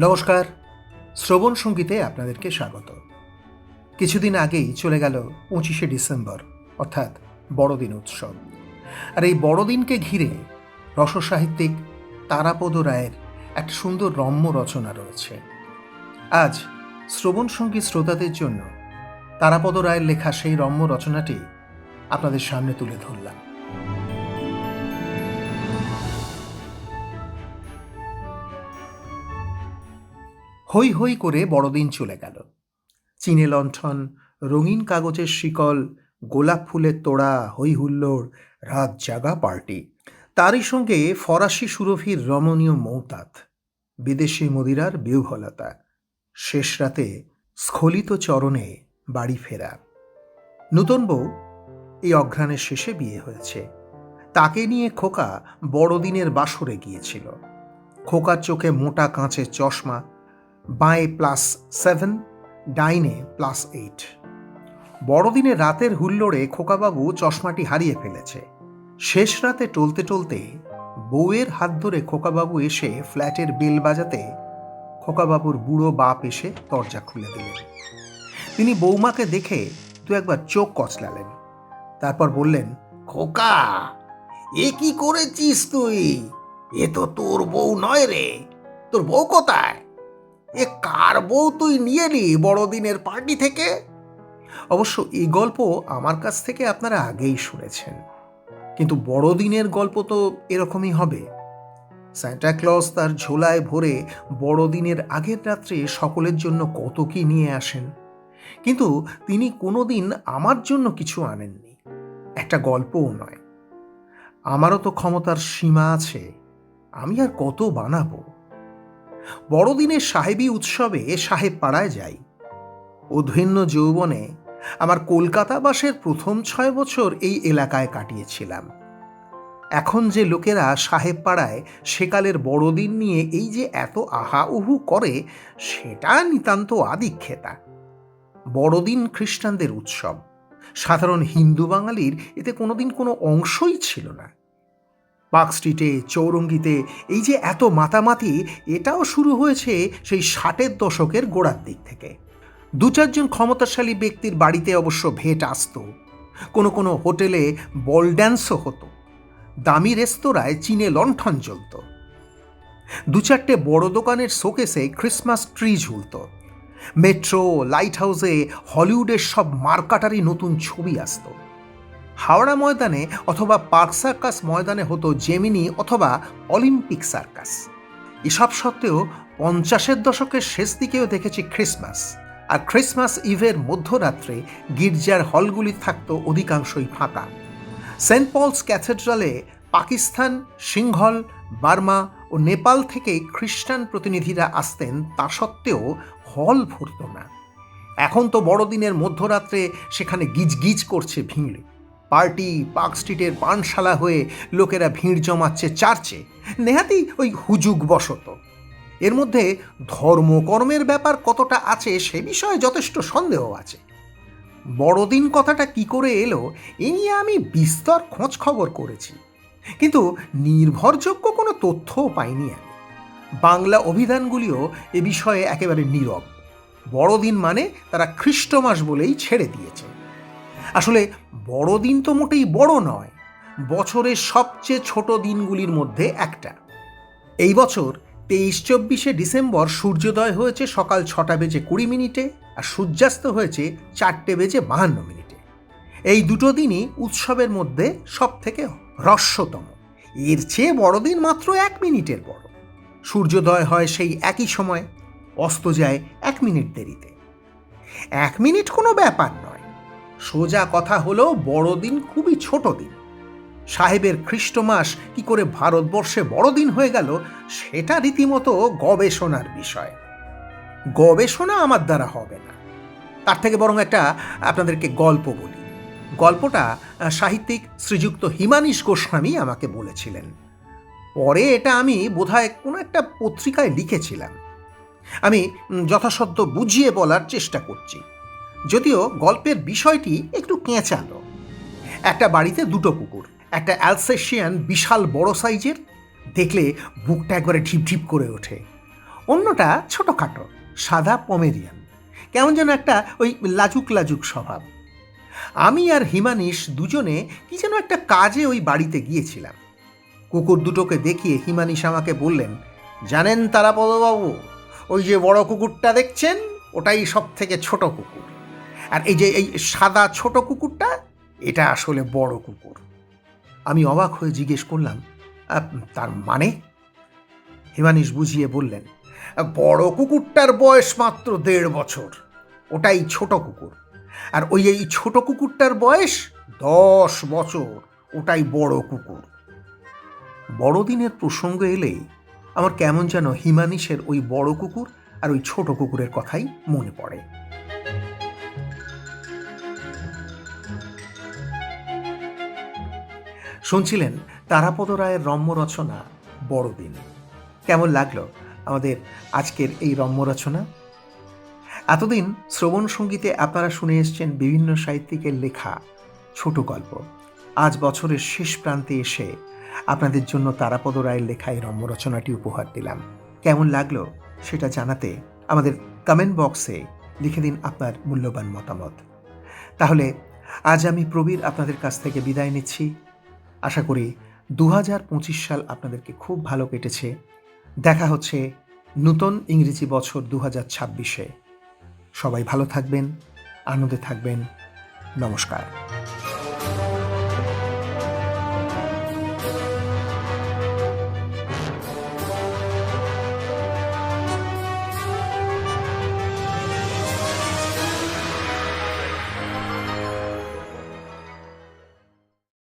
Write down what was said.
নমস্কার, শ্রবণ সঙ্গীতে আপনাদেরকে স্বাগত। কিছুদিন আগেই চলে গেল পঁচিশে ডিসেম্বর, অর্থাৎ বড়দিন উৎসব। আর এই বড়দিনকে ঘিরে রসসাহিত্যিক তারাপদ রায়ের একটা সুন্দর রম্য রচনা রয়েছে। আজ শ্রবণ সংগীত শ্রোতাদের জন্য তারাপদ রায়ের লেখা সেই রম্য রচনাটি আপনাদের সামনে তুলে ধরলাম। হই হই করে বড়দিন চলে গেল। চীনে লণ্ঠন, রঙিন কাগজের শিকল, গোলাপ ফুলের তোড়া হই হুল্লোড়, রাত জাগা পার্টি তারই সঙ্গে ফরাসি সুরভির রমণীয় মৌতাত, বিদেশি মদিরার বিহ্বলতা, শেষ রাতে স্খলিত চরণে বাড়ি ফেরা। নূতন বউ, এই অঘ্রাণের শেষে বিয়ে হয়েছে। তাকে নিয়ে খোকা বড়দিনের বাসরে গিয়েছিল। খোকার চোখে মোটা কাঁচের চশমা বাঁয়ে প্লাস সেভেন ডাইনে প্লাস এইট বড়দিনে রাতের হুল্লোড়ে খোকাবাবু চশমাটি হারিয়ে ফেলেছে। শেষ রাতে টলতে টলতে বউয়ের হাত ধরে খোকাবাবু এসে ফ্ল্যাটের বেল বাজাতে খোকাবাবুর বুড়ো বাপ এসে দরজা খুলে দিলেন। তিনি বৌমাকে দেখে দু একবার চোখ কচলালেন। তারপর বললেন, খোকা, এ কি করেছিস তুই? এ তো তোর বউ নয় রে। তোর বউ কোথায়? এ কার বউ তুই নিয়ে নি বড়দিনের পার্টি থেকে? অবশ্য এই গল্প আমার কাছ থেকে আপনারা আগেই শুনেছেন। কিন্তু বড়দিনের গল্প তো এরকমই হবে। ক্লজ তার ঝোলায় ভরে বড়দিনের আগের রাত্রে সকলের জন্য কত কি নিয়ে আসেন। কিন্তু তিনি কোনোদিন আমার জন্য কিছু আনেননি। একটা গল্পও নয়। আমারও তো ক্ষমতার সীমা আছে। আমি আর কত বানাবো? বড়দিনের সাহেবী উৎসবে সাহেব পাড়ায় যাই। অধৈন্য যৌবনে আমার কলকাতাবাসের প্রথম ছয় বছর এই এলাকায় কাটিয়েছিলাম। এখন যে লোকেরা সাহেব পাড়ায় সেকালের বড়দিন নিয়ে এই যে এত আহা উহু করে, সেটা নিতান্ত আদিক্ষেতা। বড়দিন খ্রিস্টানদের উৎসব। সাধারণ হিন্দু বাঙালির এতে কোনোদিন কোনো অংশই ছিল না। পার্ক স্ট্রিটে, চৌরঙ্গিতে, এই যে এত মাতামাতি, এটাও শুরু হয়েছে সেই ষাটের দশকের গোড়ার দিক থেকে। দু চারজন ক্ষমতাশালী ব্যক্তির বাড়িতে অবশ্য ভেট আসত। কোনো কোনো হোটেলে বল ড্যান্সও হতো। দামি রেস্তোরাঁয় চীনে লণ্ঠন জ্বলত। দু চারটে বড় দোকানের শোকেসে ক্রিসমাস ট্রি ঝুলত। মেট্রো লাইট হাউসে হলিউডের সব মার্কাটারি নতুন ছবি আসতো। হাওড়া ময়দানে অথবা পার্ক সার্কাস ময়দানে হতো জেমিনি অথবা অলিম্পিক সার্কাস। এসব সত্ত্বেও পঞ্চাশের দশকের শেষ দিকেও দেখেছি ক্রিসমাস। আর ক্রিসমাস ইভের মধ্যরাত্রে গির্জার হলগুলি থাকতো অধিকাংশই ফাঁকা। সেন্ট পলস ক্যাথেড্রালে পাকিস্তান, সিংহল, বার্মা ও নেপাল থেকে খ্রিস্টান প্রতিনিধিরা আসতেন তা সত্ত্বেও হল ভরত না। এখন তো বড়দিনের মধ্যরাত্রে সেখানে গিজগিজ করছে ভিড়। পার্টি, পার্ক স্ট্রিটের পানশালা হয়ে লোকেরা ভিড় জমাচ্ছে চার্চে। নেহাতি ওই হুজুগ বসত। এর মধ্যে ধর্মকর্মের ব্যাপার কতটা আছে সে বিষয়ে যথেষ্ট সন্দেহ আছে। বড়দিন কথাটা কি করে এলো, এ নিয়ে আমি বিস্তর খোঁজ খবর করেছি। কিন্তু নির্ভরযোগ্য কোনো তথ্যও পাইনি আমি। বাংলা অভিধানগুলিও এ বিষয়ে একেবারে নীরব। বড়দিন মানে তারা খ্রিস্টমাস বলেই ছেড়ে দিয়েছে। আসলে বড়দিন তো মোটেই বড় নয়, বছরের সবচেয়ে ছোট দিনগুলির মধ্যে একটা। এই বছর তেইশ, চব্বিশে ডিসেম্বর সূর্যোদয় হয়েছে সকাল ছটা বেজে কুড়ি মিনিটে আর সূর্যাস্ত হয়েছে চারটে বেজে বাহান্ন মিনিটে। এই দুটো দিনই উৎসবের মধ্যে সব থেকে হ্রস্বতম। এর চেয়ে বড়দিন মাত্র এক মিনিটের বড়। সূর্যোদয় হয় সেই একই সময়, অস্ত যায় এক মিনিট দেরিতে। এক মিনিট কোনো ব্যাপার নয়। সোজা কথা হলো বড়দিন খুবই ছোট দিন। সাহেবের খ্রিস্টমাস কি করে ভারতবর্ষে বড়দিন হয়ে গেল, সেটা রীতিমতো গবেষণার বিষয়। গবেষণা আমার দ্বারা হবে না। তার থেকে বরং একটা আপনাদেরকে গল্প বলি। গল্পটা সাহিত্যিক শ্রীযুক্ত হিমানীশ গোস্বামী আমাকে বলেছিলেন। পরে এটা আমি বোধহয় কোনো একটা পত্রিকায় লিখেছিলাম। আমি যথাসাধ্য বুঝিয়ে বলার চেষ্টা করছি। যদিও গল্পের বিষয়টি একটু কেঁচালো। একটা বাড়িতে দুটো কুকুর, একটা অ্যালসেশিয়ান বিশাল বড় সাইজের, দেখলে বুকটা একবারে ঢিপ ঢিপ করে ওঠে। অন্যটা ছোটোখাটো, সাদা পমেরিয়ান, কেমন যেন একটা ওই লাজুক লাজুক স্বভাব। আমি আর হিমানিশ দুজনে কি যেন একটা কাজে ওই বাড়িতে গিয়েছিলাম। কুকুর দুটোকে দেখিয়ে হিমানিশ আমাকে বললেন, জানেন তারাপদবাবু, ওই যে বড় কুকুরটা দেখছেন? ওটাই সব থেকে ছোট কুকুর। আর এই যে এই সাদা ছোট কুকুরটা এটা আসলে বড় কুকুর। আমি অবাক হয়ে জিজ্ঞেস করলাম "আহ, তার মানে? হিমানিশ বুঝিয়ে বললেন বড় কুকুরটার বয়স মাত্র দেড় বছর। ওটাই ছোট কুকুর। আর ওই এই ছোট কুকুরটার বয়স দশ বছর। ওটাই বড় কুকুর। বড়দিনের প্রসঙ্গ এলেই আমার কেমন যেন হিমানিশের ওই বড় কুকুর আর ওই ছোট কুকুরের কথাই মনে পড়ে। শুনছিলেন তারাপদ রায়ের রম্য রচনা বড়দিন। কেমন লাগল আমাদের আজকের এই রম্য রচনা এতদিন শ্রবণ সঙ্গীতে আপনারা শুনে এসছেন বিভিন্ন সাহিত্যিকের লেখা, ছোট গল্প। আজ বছরের শেষ প্রান্তে এসে আপনাদের জন্য তারাপদ রায়ের লেখা এই রম্য রচনাটি উপহার দিলাম। কেমন লাগল সেটা জানাতে আমাদের কমেন্ট বক্সে লিখে দিন আপনার মূল্যবান মতামত। তাহলে আজ আমি প্রবীর আপনাদের কাছ থেকে বিদায় নিচ্ছি। আশা করি দু হাজার পঁচিশ সাল আপনাদেরকে খুব ভালো কেটেছে। দেখা হচ্ছে নূতন ইংরেজি বছর দু হাজার ছাব্বিশে। সবাই ভালো থাকবেন, আনন্দে থাকবেন। নমস্কার।